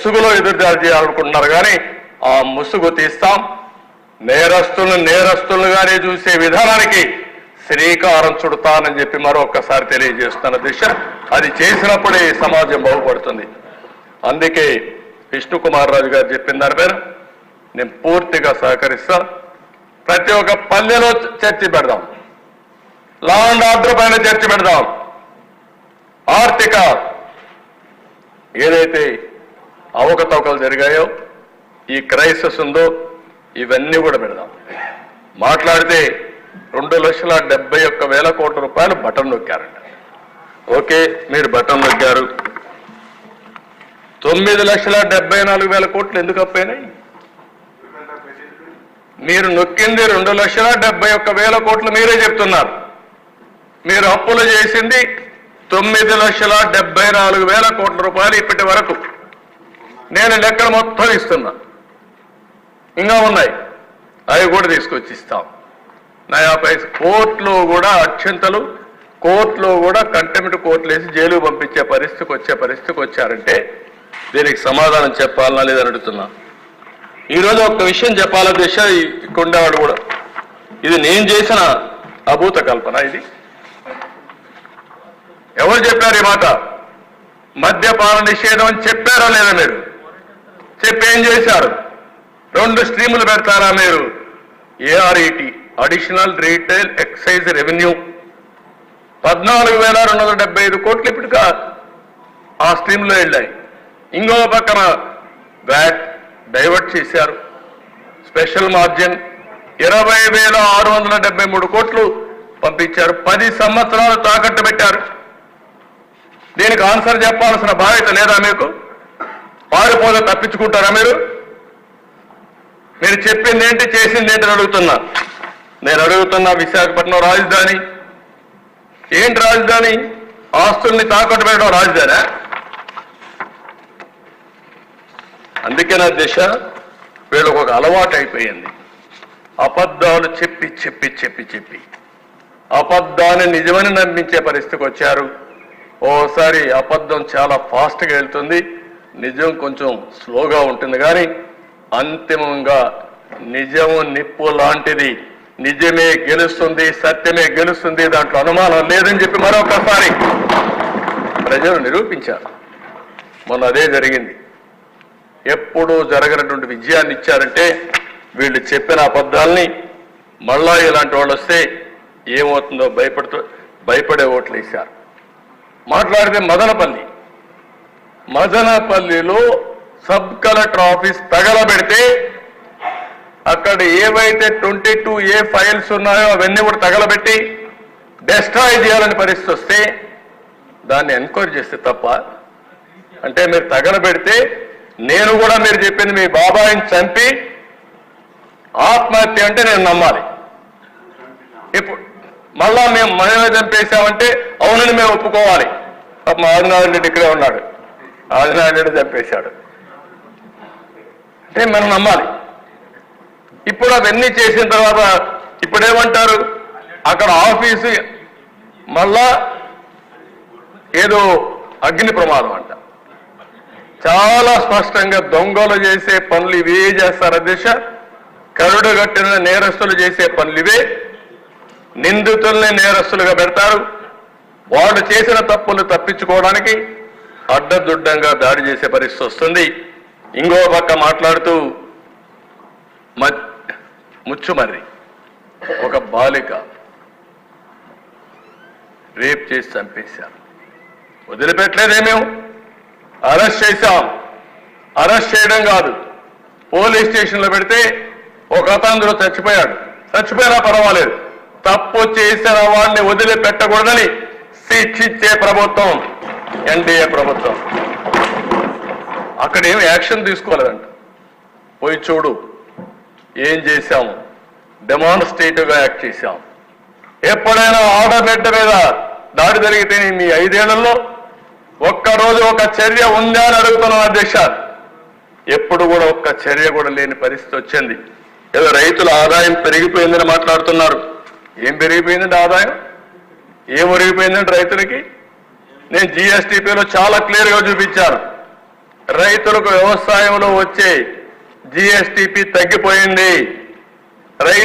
ముసుగులో ఎదురుదాడి చేయాలనుకుంటున్నారు కానీ ఆ ముసుగు తీస్తాం. నేరస్తులను నేరస్తులుగానే చూసే విధానానికి శ్రీకారం చుడతానని చెప్పి మరొకసారి తెలియజేస్తున్న దిశ. అది చేసినప్పుడే సమాజం బాగుపడుతుంది. అందుకే విష్ణు కుమార్ రాజు గారు చెప్పిన దాని పేరు నేను పూర్తిగా సహకరిస్తా. ప్రతి ఒక్క పల్లెలో చర్చి పెడదాం. లా అండ్ ఆర్డర్ పైన చర్చి పెడదాం. ఆర్థిక ఏదైతే అవకతవకలు జరిగాయో ఈ క్రైసిస్ ఉందో ఇవన్నీ కూడా పెడదాం. మాట్లాడితే రెండు లక్షల డెబ్బై ఒక్క వేల కోట్ల రూపాయలు బటన్ నొక్కారంట. ఓకే మీరు బటన్ నొక్కారు. తొమ్మిది లక్షల డెబ్బై నాలుగు వేల కోట్లు ఎందుకు అప్పైనాయి మీరు నొక్కింది రెండు లక్షల డెబ్బై ఒక్క వేల కోట్లు మీరే చెప్తున్నారు. మీరు అప్పులు చేసింది తొమ్మిది లక్షల డెబ్బై నాలుగు వేల కోట్ల రూపాయలు ఇప్పటి వరకు. నేను లెక్కలు మొత్తం ఇస్తున్నా. ఇంకా ఉన్నాయి. అవి కూడా తీసుకొచ్చి ఇస్తాం నయా పైస కోర్టులో కూడా అత్యంతలు కోర్టులో కూడా కంటెంప్ట్ కోర్టులు వేసి జైలు పంపించే పరిస్థితికి వచ్చే పరిస్థితికి వచ్చారంటే దీనికి సమాధానం చెప్పాలనా లేదని అడుగుతున్నా. ఈరోజు ఒక విషయం చెప్పాల దిశ ఇక్కడ కూడా. ఇది నేను చేసిన అభూత కల్పన ఇది. ఎవరు చెప్పారు ఈ మాట? మద్యపాన నిషేధం అని చెప్పారా లేదా మీరు? చెప్పి ఏం చేశారు? రెండు స్ట్రీములు పెడతారా మీరు? ARET additional retail excise revenue పద్నాలుగు వేల రెండు వందల డెబ్బై ఐదు కోట్లు ఇప్పటికా ఆ స్ట్రీమ్లో వెళ్ళాయి. ఇంకో పక్కన వ్యాట్ డైవర్ట్ చేశారు. స్పెషల్ మార్జిన్ ఇరవై వేల ఆరు వందల డెబ్బై మూడు కోట్లు పంపించారు. పది సంవత్సరాలు తాకట్టు పెట్టారు. దీనికి ఆన్సర్ చెప్పాల్సిన బాధ్యత లేదా మీకు? పారిపోతే తప్పించుకుంటారా మీరు? మీరు చెప్పింది ఏంటి చేసింది ఏంటి అని అడుగుతున్నా. నేను అడుగుతున్నా విశాఖపట్నం రాజధాని. ఏంటి రాజధాని? ఆస్తుల్ని తాకట్టు పెట్టడం రాజధాని? అందుకే నా దిశ వీళ్ళకు ఒక అలవాటు అయిపోయింది. అబద్ధాలు చెప్పి చెప్పి చెప్పి చెప్పి. అబద్ధాన్ని నిజమని నమ్మించే పరిస్థితికి వచ్చారు. ఓసారి అబద్ధం చాలా ఫాస్ట్గా వెళ్తుంది. నిజం కొంచెం స్లోగా ఉంటుంది కానీ అంతిమంగా నిజము నిప్పు లాంటిది. నిజమే గెలుస్తుంది సత్యమే గెలుస్తుంది దాంట్లో అనుమానం లేదని చెప్పి మరొకసారి ప్రజలు నిరూపించారు. మొన్న అదే జరిగింది. ఎప్పుడూ జరగనటువంటి విజయాన్ని ఇచ్చారంటే వీళ్ళు చెప్పిన అబద్ధాలని మళ్ళా ఇలాంటి వాళ్ళు వస్తే ఏమవుతుందో భయపడుతూ భయపడే ఓట్లు వేశారు. మాట్లాడితే మదనపల్లి. మదనపల్లిలో సబ్ కలెక్టర్ ఆఫీస్ తగలబెడితే అక్కడ ఏవైతే ట్వంటీ టూ ఏ ఫైల్స్ ఉన్నాయో అవన్నీ కూడా తగలబెట్టి డెస్ట్రాయ్ చేయాలని పరిస్థితి వస్తే దాన్ని ఎంక్వైరీ చేస్తే తప్ప అంటే మీరు తగలబెడితే నేను కూడా మీరు చెప్పింది మీ బాబాయిని చంపి ఆత్మహత్య అంటే నేను నమ్మాలి. ఇప్పుడు మళ్ళా మేము మనమే చంపేశామంటే అవునని మేము ఒప్పుకోవాలి. పాప ఆదినారాయణ రెడ్డి ఇక్కడే ఉన్నాడు. ఆదినారాయణ చంపేశాడు అంటే మనం నమ్మాలి. ఇప్పుడు అవన్నీ చేసిన తర్వాత ఇప్పుడేమంటారు? అక్కడ ఆఫీసు మళ్ళా ఏదో అగ్ని ప్రమాదం అంట. చాలా స్పష్టంగా దొంగలు చేసే పనులు ఇవే చేస్తారు అధ్యక్ష కరుడు కట్టిన నేరస్తులు చేసే పనులు ఇవే? నిందితుల్ని నేరస్తులుగా పెడతారు? వాళ్ళు చేసిన తప్పులు తప్పించుకోవడానికి అడ్డదుడ్డంగా దాడి చేసే పరిస్థితి వస్తుంది. ఇంకో పక్క మాట్లాడుతూ ముచ్చుమర్రి ఒక బాలిక రేప్ చేసి చంపేశారు. వదిలిపెట్టలేదే మేము అరెస్ట్ చేశాం. అరెస్ట్ చేయడం కాదు. పోలీస్ స్టేషన్లో పెడితే ఒక అతను చచ్చిపోయాడు. చచ్చిపోయినా పర్వాలేదు. తప్పు చేసిన వాడిని వదిలిపెట్టకూడదని శిక్షించే ప్రభుత్వం. ఎన్డీఏ ప్రభుత్వం. అక్కడ ఏం యాక్షన్ తీసుకోలేదంట. పోయి చూడు ఏం చేశాము డెమాన్స్ట్రేటివ్గా యాక్ట్ చేశాం. ఎప్పుడైనా ఆడబిడ్డ మీద దాడి జరిగితే మీ ఐదేళ్ళలో ఒక్కరోజు ఒక చర్య ఉందా అని అడుగుతున్నాం అధ్యక్ష. ఎప్పుడు కూడా ఒక్క చర్య కూడా లేని పరిస్థితి వచ్చింది. ఏదో రైతుల ఆదాయం పెరిగిపోయిందని మాట్లాడుతున్నారు. ఏం పెరిగిపోయిందండి ఆదాయం? ఏం పెరిగిపోయిందండి రైతులకి? నేను జిఎస్టీపీలో చాలా క్లియర్గా చూపించాను. రైతులకు వ్యవసాయంలో వచ్చే జిఎస్టిపి తగ్గిపోయింది. రైతు